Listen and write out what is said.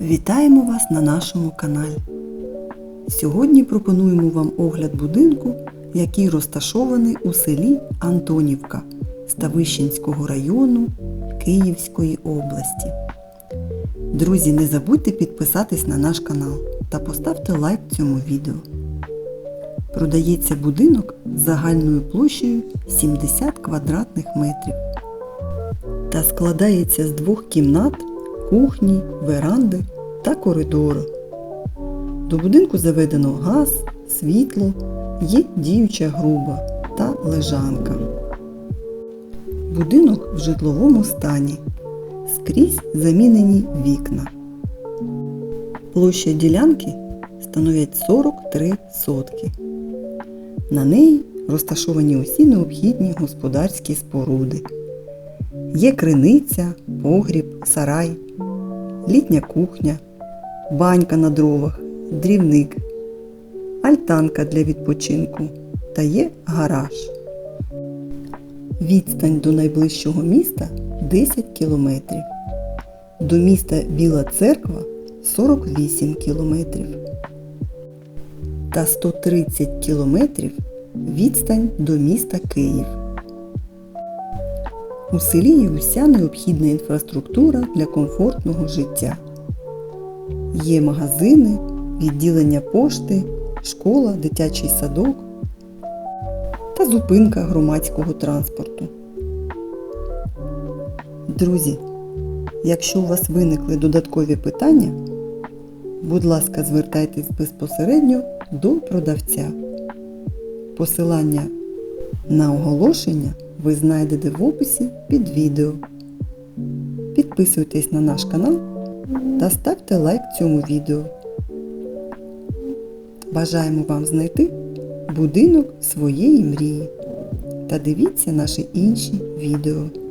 Вітаємо вас на нашому каналі. Сьогодні пропонуємо вам огляд будинку, який розташований у селі Антонівка Ставищенського району Київської області. Друзі, не забудьте підписатись на наш канал та поставте лайк цьому відео. Продається будинок з загальною площею 70 квадратних метрів та складається з двох кімнат, кухні, веранди та коридору. До будинку заведено газ, світло, є діюча груба та лежанка. Будинок в житловому стані. Скрізь замінені вікна. Площа ділянки становить 43 сотки. На неї розташовані усі необхідні господарські споруди. Є криниця, погріб, сарай, літня кухня, банька на дровах, дрівник, альтанка для відпочинку та є гараж. Відстань до найближчого міста 10 кілометрів. До міста Біла Церква 48 кілометрів. Та 130 кілометрів відстань до міста Київ. У селі є уся необхідна інфраструктура для комфортного життя. Є магазини, відділення пошти, школа, дитячий садок та зупинка громадського транспорту. Друзі, якщо у вас виникли додаткові питання, будь ласка, звертайтесь безпосередньо до продавця. Посилання на оголошення ви знайдете в описі під відео. Підписуйтесь на наш канал та ставте лайк цьому відео. Бажаємо вам знайти будинок своєї мрії та дивіться наші інші відео.